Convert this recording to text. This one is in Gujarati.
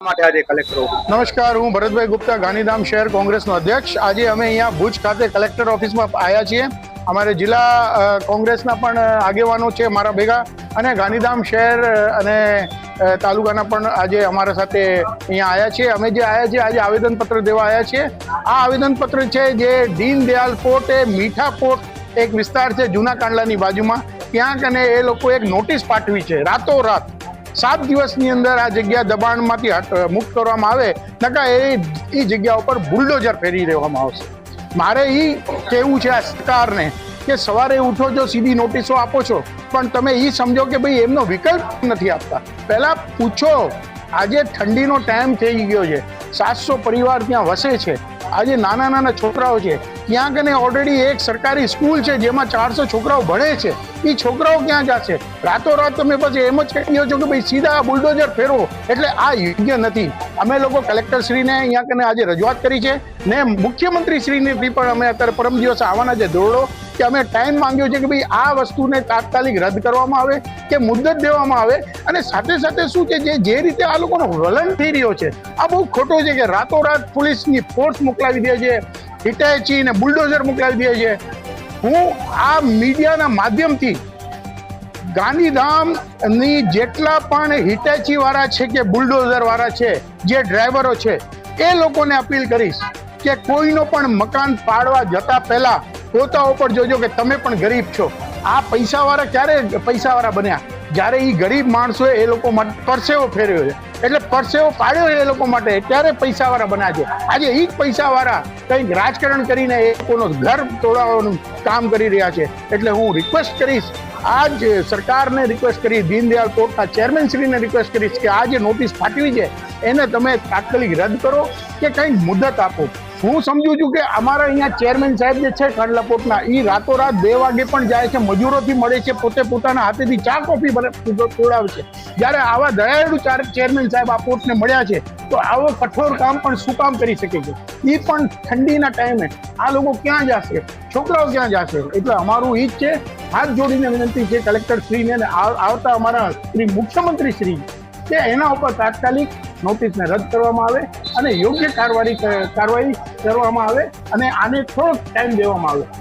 નમસ્કાર, હું ભરતભાઈ ગુપ્તા, ગાંધીધામ શહેર કોંગ્રેસનો અધ્યક્ષ. આજે અમે અહીંયા ભુજ ખાતે કલેક્ટર ઓફિસમાં આવ્યા છીએ. અમારે જિલ્લા કોંગ્રેસના પણ આગેવાનો છે મારા ભેગા અને ગાંધીધામ શહેર અને તાલુકાના પણ આજે અમારા સાથે અહીંયા આવ્યા છે અમે જે આવ્યા છીએ, આજે આવેદનપત્ર દેવા આવ્યા છીએ. આ આવેદનપત્ર છે જે દીન દયાલ એ મીઠા પોર્ટ એક વિસ્તાર છે જૂના કાંડલાની બાજુમાં. ત્યાં કને એ લોકો એક નોટિસ પાઠવી છે, રાતોરાત. સાત દિવસની અંદર આ જગ્યા દબાણમાંથી મુક્ત કરવામાં આવે નકા એ એ જગ્યા ઉપર બુલડોઝર ફેરી દેવામાં આવશે. મારે એ કહેવું છે આ સરકારને કે સવારે ઉઠો જો સીધી નોટિસો આપો છો, પણ તમે એ સમજો કે ભાઈ એમનો વિકલ્પ નથી આપતા. પહેલા પૂછો, આજે ઠંડીનો ટાઈમ થઈ ગયો છે, સાતસો પરિવાર ત્યાં વસે છે આજે નાના નાના છોકરાઓ છે. ત્યાં કને ઓલરેડી એક સરકારી સ્કૂલ છે જેમાં ચારસો છોકરાઓ ભણે છે. એ છોકરાઓ ક્યાં જશે? રાતોરાત તમે પછી એમ જ કહી છો કે ભાઈ સીધા બુલડોઝર ફેરવો. એટલે આ યોગ્ય નથી. અમે લોકો કલેક્ટર શ્રીને અહીંયા કને આજે રજૂઆત કરી છે ને મુખ્યમંત્રી શ્રીને બી પણ અમે અત્યારે પરમ દિવસે આવવાના છે દોરડો. કે અમે ટાઈમ માંગ્યો છે કે ભાઈ આ વસ્તુને તાત્કાલિક રદ કરવામાં આવે કે મુદ્દત દેવામાં આવે અને સાથે સાથે શું છે જે જે રીતે આ લોકોનો વલણ થઈ રહ્યો છે, આ બહુ ખોટો છે કે રાતોરાત પોલીસની ફોર્સ મોકલાવી દે છે હિટાચી ને બુલડોઝર મોકલાવી દે છે. હું આ મીડિયાના માધ્યમથી ગાંધીધામની જેટલા પણ હિટાચી વાળા છે કે બુલડોઝર વાળા છે, જે ડ્રાઈવરો છે, એ લોકોને અપીલ કરીશ કે કોઈનો પણ મકાન પાડવા જતા પહેલા પોતા ઉપર જોજો કે તમે પણ ગરીબ છો. આ પૈસાવાળા ક્યારે પૈસાવાળા બન્યા? જ્યારે એ ગરીબ માણસોએ એ લોકો માટે પરસેવો ફેર્યો છે. એટલે પરસેવો પાડ્યો એ લોકો માટે, ત્યારે પૈસાવાળા બન્યા છે. આજે એ જ પૈસાવાળા કંઈક રાજકારણ કરીને એ લોકોનો ઘર તોડાવવાનું કામ કરી રહ્યા છે. એટલે હું રિક્વેસ્ટ કરીશ આ જ સરકારને રિક્વેસ્ટ કરી દીનદયાળ કોર્ટના ચેરમેન શ્રીને રિક્વેસ્ટ કરીશ કે આ જે નોટિસ ફાટવી છે, એને તમે તાત્કાલિક રદ કરો કે કંઈક મુદત આપો. હું સમજુ છું કે અમારા અહીંયા ચેરમેન સાહેબ જે છે કંડલપોટના એ રાતોરાત બે વાગે પણ જાય છે, મજૂરોથી મળે છે, પોતે પોતાના હાથેથી ચા કોફી પીવડાવે છે. જ્યારે આવા દયાળુ ચાર, ચેરમેન સાહેબ આ પોર્ટને મળ્યા છે, તો આવો કઠોર કામ પણ શું કામ કરી શકે છે? એ પણ ઠંડીના ટાઈમે. આ લોકો ક્યાં જશે? છોકરાઓ ક્યાં જશે? એટલે અમારું એ જ છે. હાથ જોડીને વિનંતી છે કલેક્ટર શ્રીને આવતા અમારા શ્રી મુખ્યમંત્રી શ્રી કે એના ઉપર તાત્કાલિક નોટિસને રદ કરવામાં આવે અને યોગ્ય કાર્યવાહી કાર્યવાહી કરવામાં આવે અને આને થોડોક ટાઈમ દેવામાં આવે.